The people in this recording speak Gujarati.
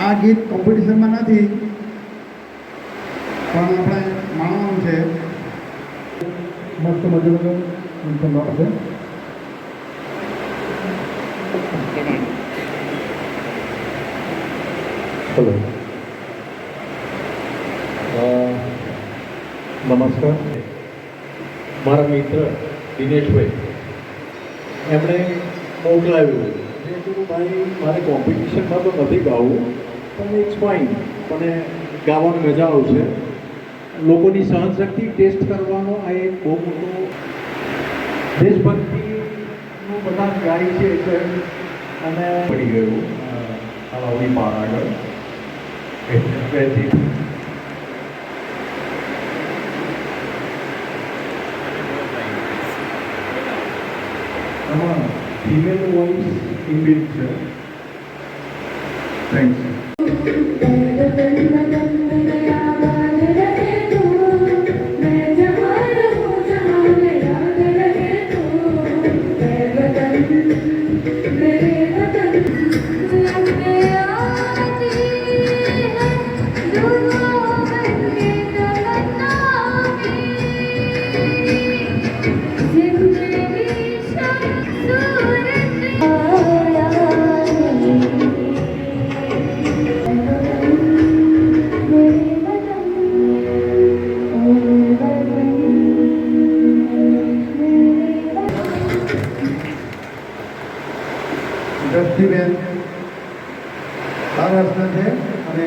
આ ગીત કોમ્પિટિશનમાં નથી, પણ આપણે માણવાનું છે. મસ્ત મજાનું છે. હલો. નમસ્કાર. મારા મિત્ર દિનેશભાઈ. એમણે મોકલાવ્યું. કીધું ભાઈ મારે કોમ્પિટિશનમાં તો નથી ગાવું. પણ ઇટ્સ ફાઇન મને ગાવાની મજા આવશે. લોકોની સહનશક્તિ ટેસ્ટ કરવાનો આ એક બહુ મોટો દેશભક્તિનું બધા ગાય છે એટલે અને પડી ગયું અલાવડી પાર આગળ. એટલે આમાં ફિમેલ વોઇસ ઇનબિલ્ટ છે. Thanks Thank you. દ્રષ્ટિબેન મહારાષ્ટ્ર છે અને